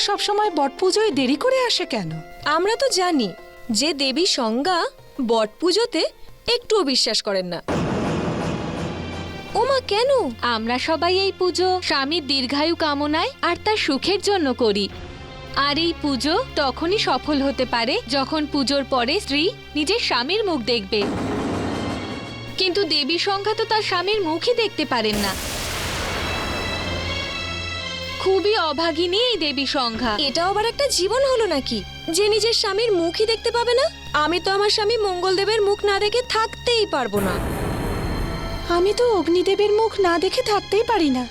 সবসময় বট পুজোয় দেরি করে আসে কেন? আমরা তো জানি যে দেবী সংজ্ঞা বট পুজোতে একটুও বিশ্বাস করেন না। ওমা, কেন? আমরা সবাই এই পুজো স্বামীর দীর্ঘায়ু কামনায় আর তার সুখের জন্য করি। আর এই পুজো তখনই সফল হতে পারে যখন পুজোর পরে স্ত্রী নিজের স্বামীর মুখ দেখবে। কিন্তু দেবী সংখ্যা তো তার স্বামীর মুখই দেখতে পারেন না। খুবই অভাগিনী এই দেবী সংখ্যা এটা আবার একটা জীবন হলো নাকি? যে নিজের স্বামীর মুখই দেখতে পাবে না? আমি তো আমার স্বামী মঙ্গলদেবের মুখ না দেখে থাকতেই পারব না। আমি তো অগ্নিদেবের মুখ না দেখে থাকতেই পারি না।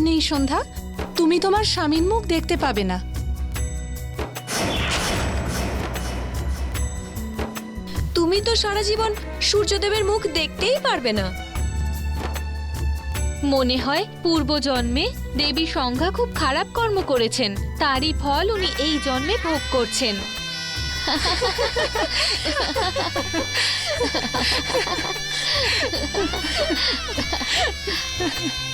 নেই, সন্ধ্যা। তুমি তোমার স্বামীর মুখ দেখতে পাবে না। তুমি তো সারা জীবন সূর্যদেবের মুখ দেখতেই পারবে না। মনে হয় পূর্বজন্মে দেবী সংখ্যা খুব খারাপ কর্ম করেছেন। তারই ফল উনি এই জন্মে ভোগ করছেন।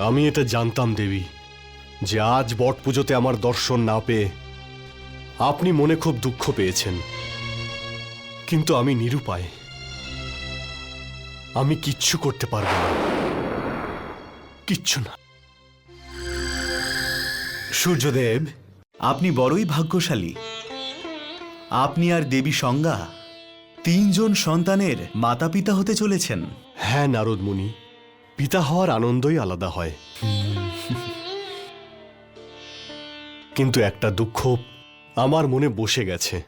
আমি এটা জানতাম দেবী যে আজ বট পুজোতে আমার দর্শন না পেয়ে আপনি মনে খুব দুঃখ পেয়েছেন। কিন্তু আমি নিরুপায়। আমি কিচ্ছু করতে পারব না। কিচ্ছু না। সূর্যদেব আপনি বড়ই ভাগ্যশালী। আপনি আর দেবী সংজ্ঞা তিনজন সন্তানের মাতা পিতা হতে চলেছেন। হ্যাঁ নারদ মুনি। পিতা হওয়ার আনন্দই আলাদা হয়। কিন্তু একটা দুঃখ আমার মনে বসে গেছে।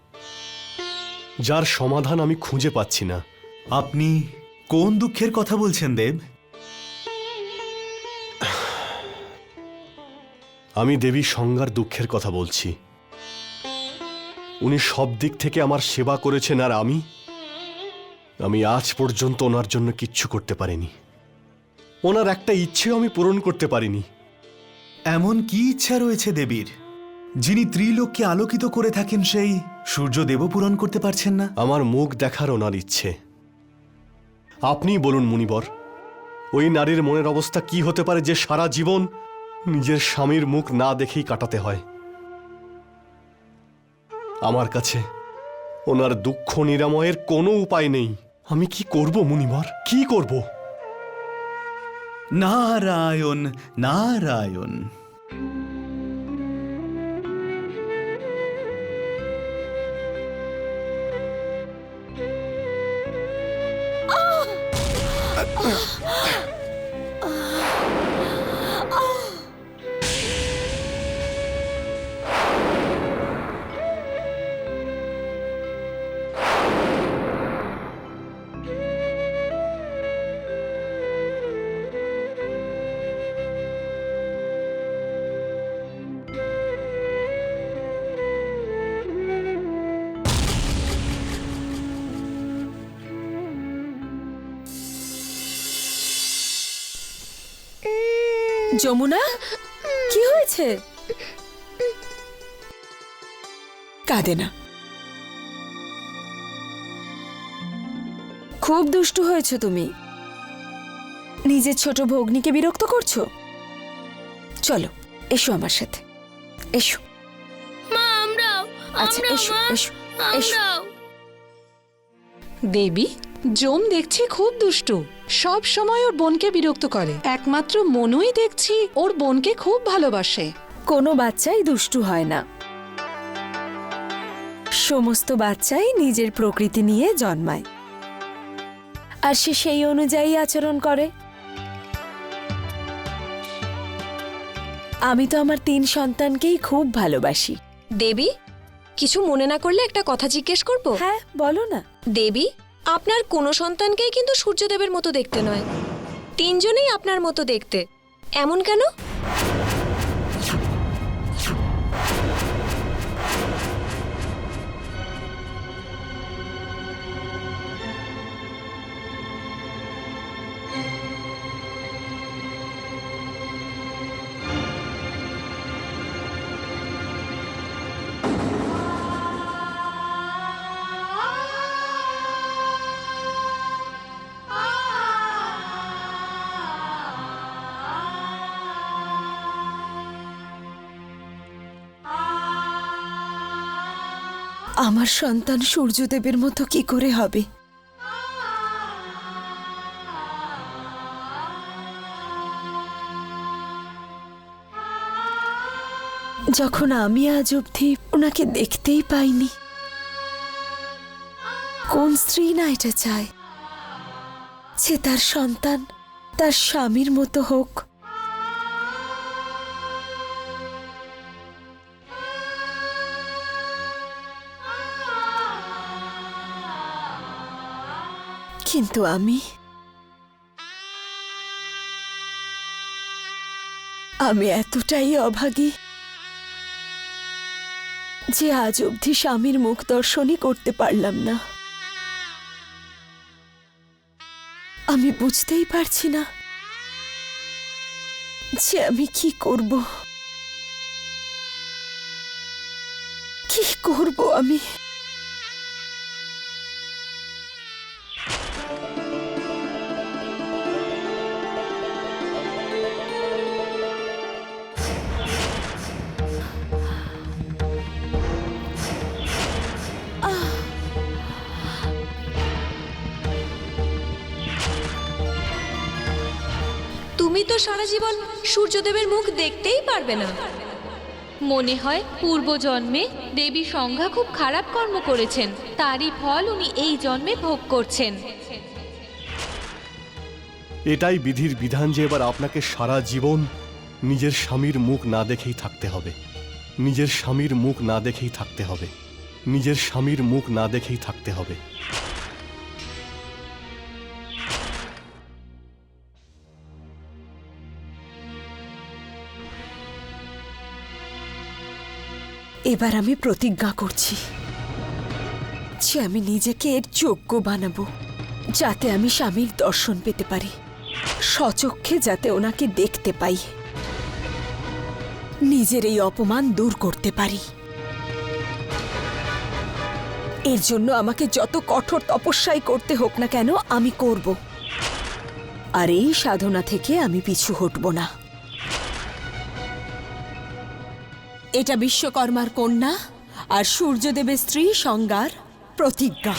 যার সমাধান আমি খুঁজে পাচ্ছি না। আপনি কোন দুঃখের কথা বলছেন দেব? আমি দেবী সংজ্ঞার দুঃখের কথা বলছি। উনি সব দিক থেকে আমার সেবা করেছেন আর আমি আমি আজ পর্যন্ত ওনার জন্য কিচ্ছু করতে পারিনি। ওনার একটা ইচ্ছেও আমি পূরণ করতে পারিনি। এমন কি ইচ্ছা রয়েছে দেবীর? যিনি ত্রিলোককে আলোকিত করে থাকেন সেই সূর্যদেবও পূরণ করতে পারছেন না? আমার মুখ দেখার ওনার ইচ্ছে। আপনিই বলুন মুনিবর ওই নারীর মনের অবস্থা কি হতে পারে যে সারা জীবন নিজের স্বামীর মুখ না দেখেই কাটাতে হয়? আমার কাছে ওনার দুঃখ নিরাময়ের কোনো উপায় নেই। আমি কি করব মুনিবর? কি করব? నారాయణ్ నారాయణ్ Ah! যমুনা? কি হয়েছে? কাঁদে না। খুব দুষ্টু হয়েছো তুমি। নিজের ছোট ভগ্নিকে বিরক্ত করছ? চলো এসো আমার সাথে। এসো। মা আমরাও আচ্ছা এসো এসো এসো। দেবী জম দেখছি খুব দুষ্টু। সব সময় ওর বোনকে বিরক্ত করে। একমাত্র মনুই দেখছি ওর বোনকে খুব ভালোবাসে। কোনো বাচ্চাই দুষ্টু হয় না। সমস্ত বাচ্চাই নিজের প্রকৃতি নিয়ে জন্মায়। আর সে সেই অনুযায়ী আচরণ করে। আমি তো আমার তিন সন্তানকেই খুব ভালোবাসি। দেবী কিছু মনে না করলে একটা কথা জিজ্ঞেস করব? হ্যাঁ বলো না। দেবী আপনার কোনো সন্তানকেই কিন্তু সূর্যদেবের মতো দেখতে নয়। তিনজনেই আপনার মতো দেখতে। এমন কেন? আমার সন্তান সূর্যদেবের মতো কি করে হবে? যখন আমি আজ অবধি ওনাকে দেখতেই পাইনি, কোন স্ত্রী না এটা চায়? সে তার সন্তান, তার স্বামীর মতো হোক কিন্তু আমি আমি এতটাই অভাগী যে আজ অবধি স্বামীর মুখ দর্শনই করতে পারলাম না। আমি বুঝতেই পারছি না যে আমি কি করব। কি করব আমি? তুমি তো সারা জীবন সূর্যদেবের মুখ দেখতেই পারবে না। মনে হয় পূর্বজন্মে দেবী সংজ্ঞা খুব খারাপ কর্ম করেছেন, তারই ফল উনি এই জন্মে ভোগ করছেন। এটাই বিধির বিধান যে এবার আপনাকে সারা জীবন নিজের স্বামীর মুখ না দেখেই থাকতে হবে। নিজের স্বামীর মুখ না দেখেই থাকতে হবে। নিজের স্বামীর মুখ না দেখেই থাকতে হবে। এবার আমি প্রতিজ্ঞা করছি যে আমি নিজেকে এর যোগ্য বানাবো, যাতে আমি স্বামীর দর্শন পেতে পারি, সচক্ষে যাতে ওনাকে দেখতে পাই, নিজের এই অপমান দূর করতে পারি। এর জন্য আমাকে যত কঠোর তপস্যাই করতে হোক না কেন, আমি করব। আর এই সাধনা থেকে আমি পিছু হটব না। এটা বিশ্বকর্মার কন্যা আর সূর্যদেবের স্ত্রী সংজ্ঞার প্রতিজ্ঞা।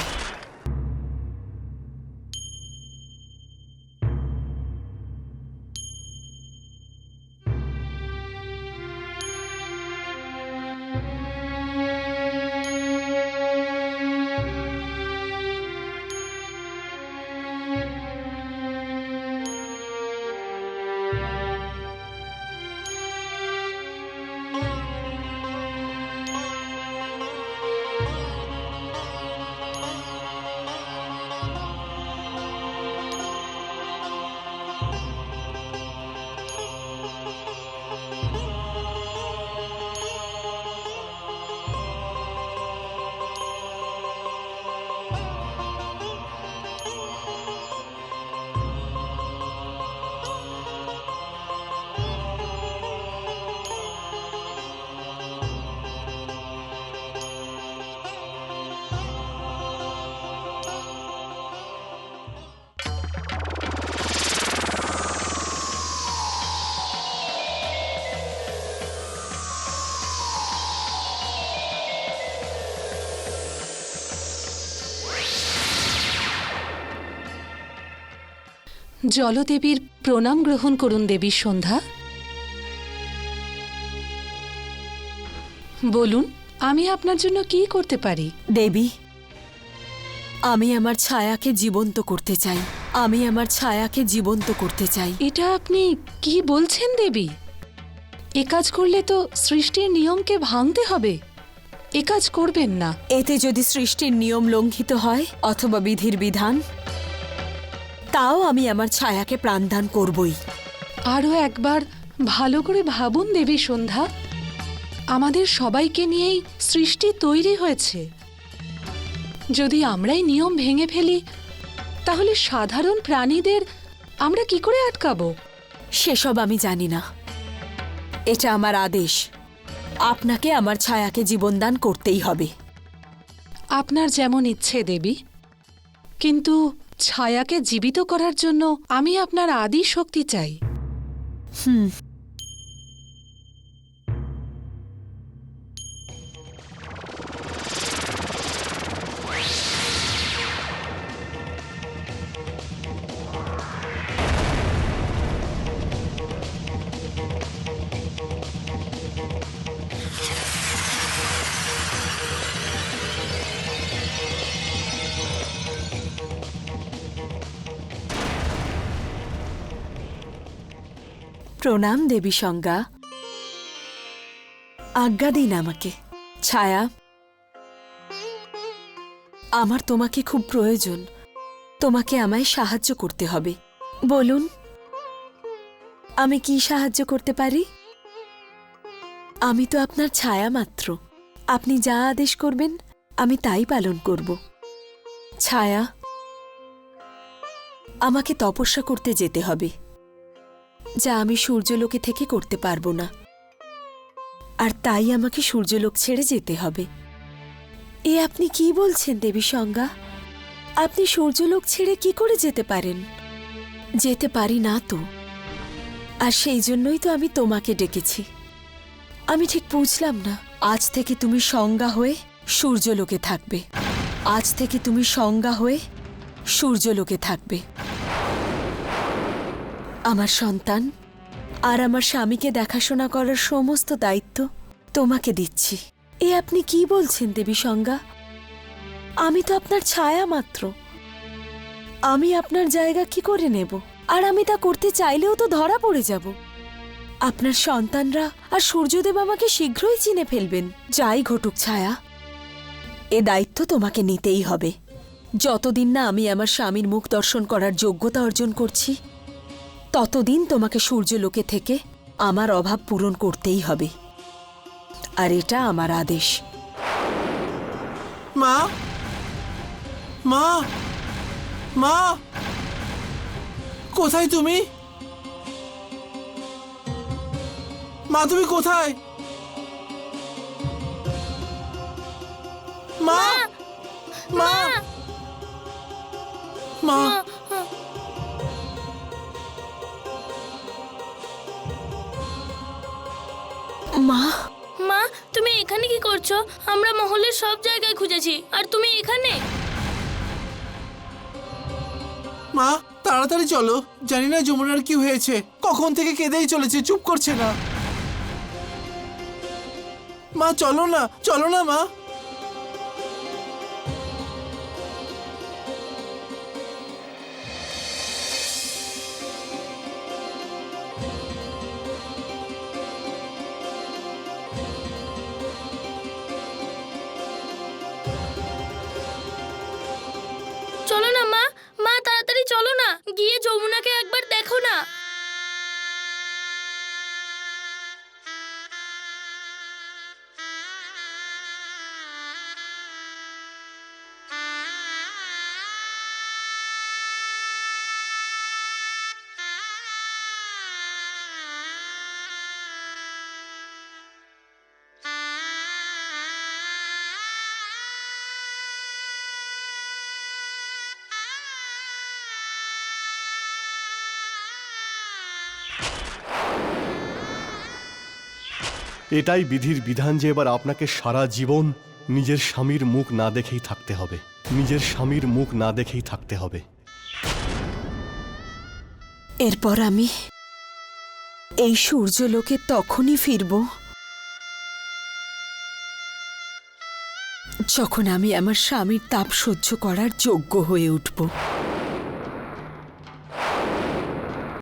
জলদেবীর প্রণাম গ্রহণ করুন দেবী সন্ধ্যা। বলুন আমি আপনার জন্য কি করতে পারি? দেবী আমি আমার ছায়াকে জীবন্ত করতে চাই। আমি আমার ছায়াকে জীবন্ত করতে চাই। এটা আপনি কি বলছেন দেবী? এ কাজ করলে তো সৃষ্টির নিয়মকে ভাঙতে হবে। এ কাজ করবেন না। এতে যদি সৃষ্টির নিয়ম লঙ্ঘিত হয় অথবা বিধির বিধান তাও আমি আমার ছায়াকে প্রাণদান করবই। আরও একবার ভালো করে ভাবুন দেবী সন্ধ্যা। আমাদের সবাইকে নিয়েই সৃষ্টি তৈরি হয়েছে। যদি আমরাই নিয়ম ভেঙে ফেলি তাহলে সাধারণ প্রাণীদের আমরা কি করে আটকাবো? সেসব আমি জানি না। এটা আমার আদেশ। আপনাকে আমার ছায়াকে জীবনদান করতেই হবে। আপনার যেমন ইচ্ছে দেবী। কিন্তু ছায়াকে জীবিত করার জন্য আমি আপনার আদি শক্তি চাই। হুম। প্রণাম দেবী সংজ্ঞা। আজ্ঞা দিন আমাকে। ছায়া, আমার তোমাকে খুব প্রয়োজন। তোমাকে আমায় সাহায্য করতে হবে। বলুন, আমি কি সাহায্য করতে পারি? আমি তো আপনার ছায়া মাত্র। আপনি যা আদেশ করবেন, আমি তাই পালন করব। ছায়া, আমাকে তপস্যা করতে যেতে হবে। যা আমি সূর্যলোকে থেকে করতে পারব না। আর তাই আমাকে সূর্যলোক ছেড়ে যেতে হবে। এ আপনি কি বলছেন, দেবী সংজ্ঞা? আপনি সূর্যলোক ছেড়ে কি করে যেতে পারেন? যেতে পারি না তো। আর সেই জন্যই তো আমি তোমাকে ডেকেছি। আমি ঠিক বুঝলাম না, আজ থেকে তুমি সংজ্ঞা হয়ে সূর্যলোকে থাকবে। আজ থেকে তুমি সংজ্ঞা হয়ে সূর্যলোকে থাকবে। আমার সন্তান আর আমার স্বামীকে দেখাশোনা করার সমস্ত দায়িত্ব তোমাকে দিচ্ছি। এ আপনি কি বলছেন, দেবী সংজ্ঞা? আমি তো আপনার ছায়া মাত্র। আমি আপনার জায়গা কি করে নেব? আর আমি তা করতে চাইলেও তো ধরা পড়ে যাব। আপনার সন্তানরা আর সূর্যদেব আমাকে শীঘ্রই চিনে ফেলবেন। যাই ঘটুক ছায়া, এ দায়িত্ব তোমাকে নিতেই হবে। যতদিন না আমি আমার স্বামীর মুখ দর্শন করার যোগ্যতা অর্জন করছি ততদিন তোমাকে সূর্যলোকে থেকে আমার অভাব পূরণ করতেই হবে। আর এটা আমার আদেশ। মা! মা! মা! কোথায় তুমি? মা তুমি কোথায়? মা! মা! মা! মা? মা, তুমি এখানে কি করছ? আমরা মহলের সব জায়গায় খুঁজেছি। আর তুমি এখানে? মা, তাড়াতাড়ি চলো। জানি না যমুনার কি হয়েছে। কখন থেকে কেঁদেই চলেছে, চুপ করছে না। মা, চলো না চলো না মা। একবার দেখো না। এটাই বিধির বিধান যে এবার আপনাকে সারা জীবন নিজের স্বামীর মুখ না দেখেই থাকতে হবে। নিজের স্বামীর মুখ না দেখেই থাকতে হবে। এরপর আমি এই সূর্যলোকে তখনই ফিরব যখন আমি আমার স্বামীর তাপ সহ্য করার যোগ্য হয়ে উঠব।